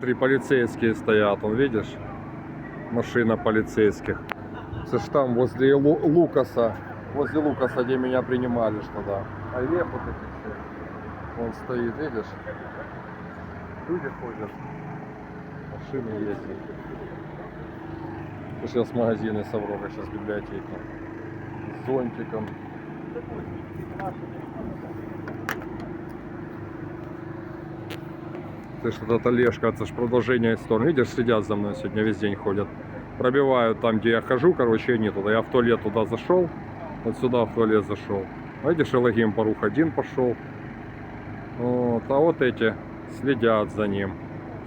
Три полицейские стоят, он видишь? Машина полицейских. Это там возле Лу- Лукаса, возле Лукаса, где меня принимали, что да. А Олег вот эти все. Он стоит, видишь? Люди ходят. Машины ездят. Сейчас магазины Саврога, сейчас библиотека. С зонтиком. Ты что то Олежка, это ж продолжение истории. Видишь, сидят за мной сегодня весь день ходят. Пробивают там, где я хожу, короче, они туда. Я в туалет туда зашел, вот сюда в туалет зашел. Видишь, Элагим Парух один пошел. Вот, а вот эти следят за ним.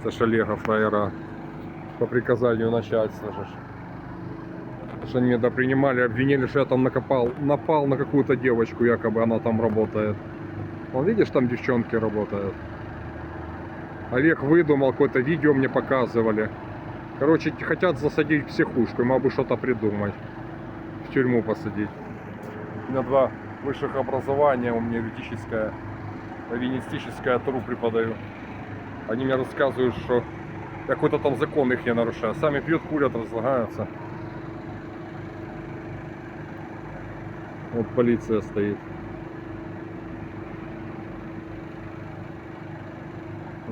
Это ж Олега фраера. По приказанию начальства же. Что они меня принимали, обвинили, что я там накопал, напал на какую-то девочку, якобы она там работает. Вон, видишь, там девчонки работают. Олег выдумал, какое-то видео мне показывали. Короче, хотят засадить в психушку, бы что-то придумать. В тюрьму посадить. У меня два высших образования, у меня юридическое, раввинистическое, тру преподаю. Они мне рассказывают, что какой-то там закон их я нарушаю. Сами пьют, курят, разлагаются. Вот полиция стоит.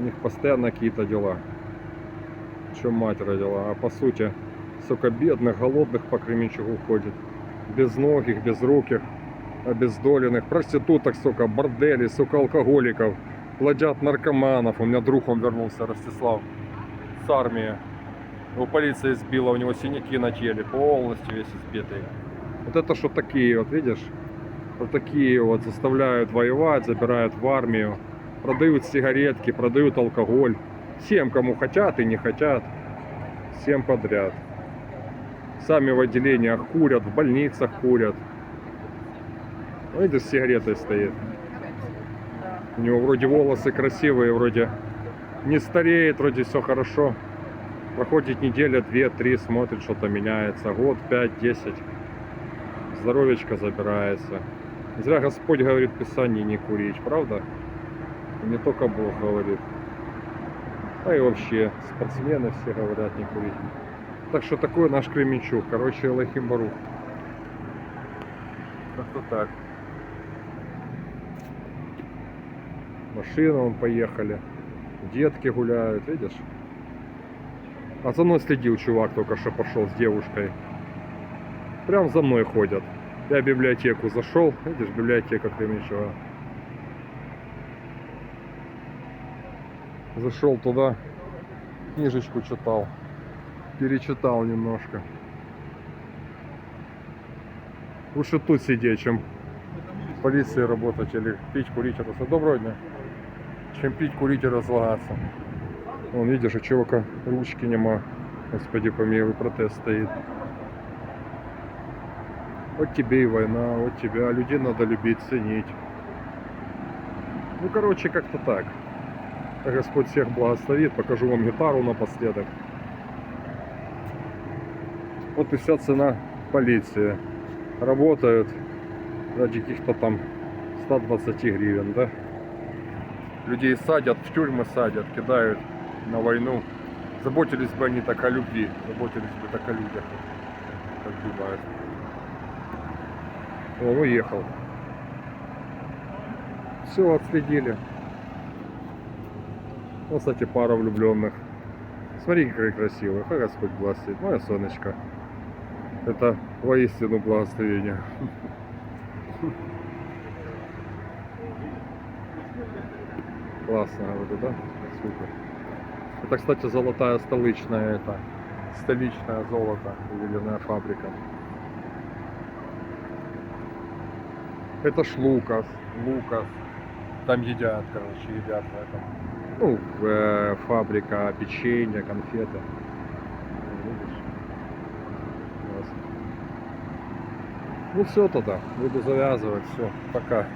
Них постоянно какие-то дела. Чем мать родила. А по сути, сука, бедных, голодных по Кременчугу ходит. Безногих, безруких, обездоленных, проституток, сука, борделей, сука, алкоголиков, плодят наркоманов. У меня друг, он вернулся, Ростислав, с армии. Его полиция избила, у него синяки на теле, полностью весь избитый. Вот это что такие, вот видишь? Вот такие вот заставляют воевать, забирают в армию продают сигаретки, продают алкоголь. Всем, кому хотят и не хотят. Всем подряд. Сами в отделениях курят, в больницах курят. Ну, Видишь, с сигаретой стоит. У него вроде волосы красивые, вроде не стареет, вроде все хорошо. Проходит неделя, две, три, смотрит, что-то меняется. Год, пять, десять. Здоровечко забирается. Зря Господь говорит в Писании не курить, правда? Не только Бог говорит. А и вообще, спортсмены все говорят не курить. Так что такой наш Кременчук. Короче, Элохим Барух. Как-то так. Машина вон поехали. Детки гуляют, видишь? А за мной следил чувак только что пошел с девушкой. Прям за мной ходят. Я в библиотеку зашел, видишь, библиотека Кременчуга. Зашел туда, книжечку читал, перечитал немножко. Лучше тут сидеть, чем в полиции работать или пить, курить раз- Доброго дня. Чем пить, курить и разлагаться. Вон, видишь, у чувака ручки нема. Господи помилуй, протест стоит. Вот тебе и война, вот тебя. Людей надо любить, ценить. Ну, короче, как-то так. Господь всех благословит. Покажу вам гитару напоследок. Вот и вся цена полиции. Работают ради каких-то там 120 гривен, да? Людей садят, в тюрьмы садят, кидают на войну. Заботились бы они так о любви, заботились бы так о людях, как думают. Он уехал. Все, отследили. Вот, кстати, пара влюбленных. Смотри, какая красивая. Хай Господь благословит. Моя сонечка. Это воистину благословение. Классно, говорю, да? Супер. Это, кстати, золотая столичная, это столичное золото, ювелирная фабрика. Это ж Лукас, Лукас. Там едят, короче, едят в этом. Ну, э, фабрика печенья, конфеты. Ну все тогда, буду завязывать, все, пока.